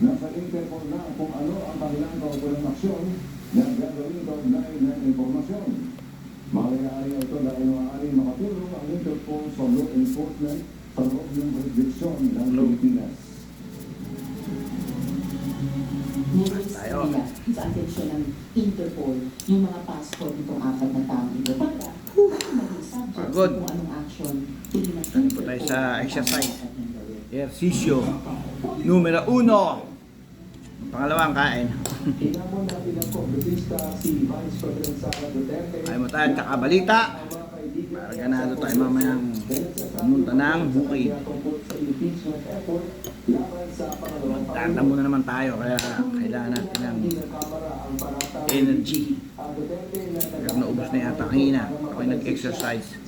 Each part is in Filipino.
Nasa Interpol na kung ano ang kanilang kaukulang aksyon na gagawin kaugnay ng impormasyon. Mangyayari ito dahil maaaring makatulong ang Interpol sa law enforcement sa loob ng jurisdiksyon ng Pilipinas. Tayo. nila sa atensyon ng Interpol yung mga passport nitong apat na taong ito para maging subject kung anong action ng Tayo po tayo sa exercise. Ehersisyo. Numero uno. Pangalawang kain. Inamon natin ang kongresista si Vice President Sara Duterte. Ayaw mo tayo kakabalita. Para ganado tayo mamayang pumunta ng bukid. Tanda muna naman tayo kaya kailangan natin ng energy. Kaya naubos na yata kanina. Ako'y nag-exercise.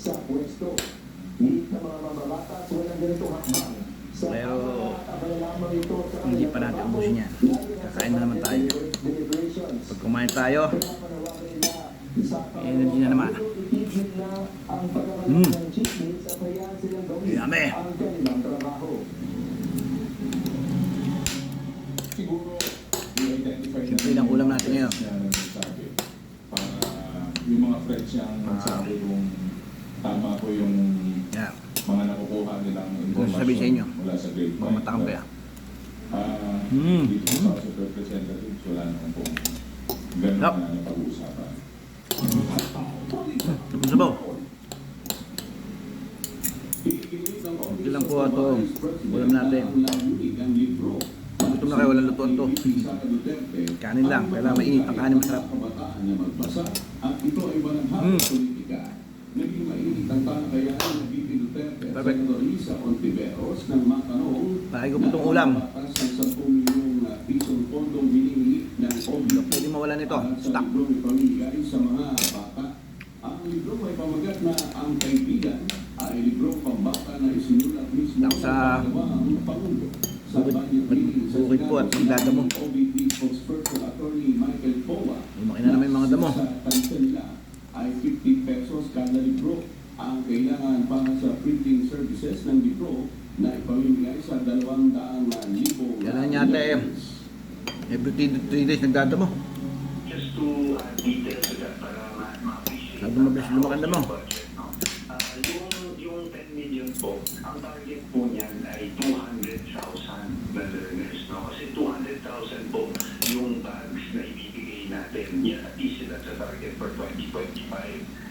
Pero hindi pa natin ubusin yan. Kakain na naman tayo. Pag kumain tayo, may energy na naman. Mm. Yummy. Siyempre lang ulam natin ngayon. Para yung mga friends niyang magsabi kung tama po yung Yeah. mga nakukuha nilang inyo, mula sa grade Mga matakam kaya. Ah, Mm. dito sa Representatives, wala naman pong ganun Yup. na napag-uusapan. Tapos sabaw. Ito lang po ito. Ulam natin. Gutom na kayo, walang lutuan to. Kanin lang. Kailangan mainit ang kanin masarap. Mm. Naging mainit ang talakayan ng VP Duterte. Senator Lisa Ontiveros nang matanong Lagi ko po itong ulam. Batas ng 10 milyong uh, pisong pondong OBP Pwede mawala nito. para sa mga bata. Ang libro may pamagat na ang kaibigan ay librong pambata na isinulat mismo Ako sa pangalawang Pangulo. Sa bukid- po at magdadamo. OBP spokesperson attorney Michael Powa Lumaki na naman yung mga damo. sa ay 50 pesos kada libro ang kailangan para sa printing services ng libro na ipamimigay sa 200,000 Yan lang yata eh. Every 3 days nagdadamo. just to uh, detail to that para ma- ma-appreciate. Sabi mabilis lumaki ang damo. Budget, no? Ah, yung, yung 10 million po, ang target po niyan ay 200,000 na learners. No? Kasi 200,000 po yung bags na ibibigay natin. Yan at least sila sa target for 2025.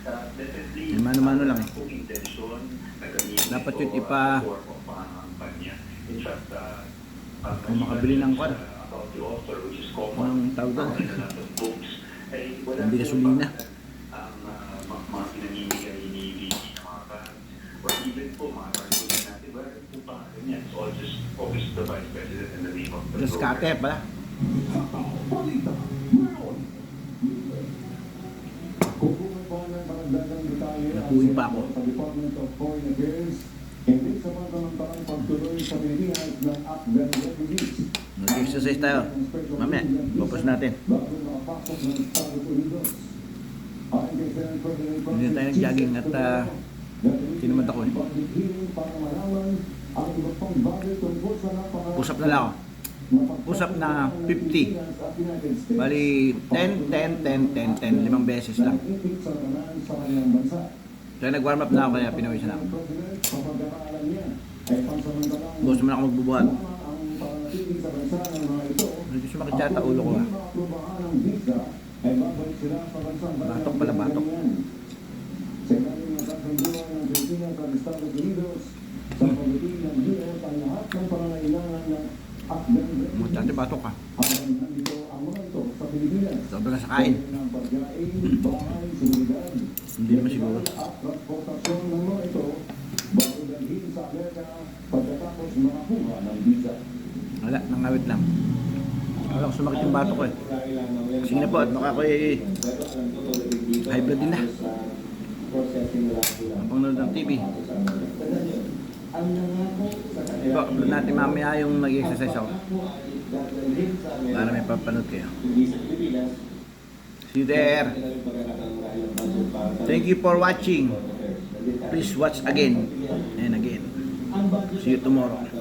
Uh, definitely, mano-mano lang eh. ang intention na gamitin Dapat yun ipa- as a form of pangangampanya. In fact, uh, uh, Kung makabili ng kwan. uh, about the author, which is Anong common tawag doon? of books, ay wala Hindi po gasolina. ang uh, mga, pinamimigay ni VP na mga bags or even po mga cartoonin natin, wala po pangalan yan. It's all just Office of the Vice President and the name of the Just program. kate pala. Nakuhin pa ako. Sa Department of Foreign Affairs, hindi sa pantamantarang pagtuloy sa Pilipinas ng Afghan refugees. Mag-exercise tayo. Mamaya, focus natin. Hindi tayo nag-jogging at, ah, tinamad ako eh. Push up na lang ako. Push up na 50. Bali, 10, 10, 10, 10, 10. Limang beses lang. Kaya nag-warm up na ako kaya pinawisan na ako. Boss naman ako magbubuhat. Medyo sumakit yata ulo ko ah. Batok pala, batok. Tsate batok ka. Sobra sa kain. Hindi naman siguro. At transportasyon ng mga ito dalhin sa pagkatapos makakuha ng visa. Wala, nangawit lang. Wala ko sumakit yung batok ko eh. Sige na po at baka ko eh, high blood din na. Ang pangnood ng TV. Ito, upload natin mamaya yung nag-exercise ako. Para may papanood kayo. See you there. Thank you for watching. Please watch again and again. See you tomorrow.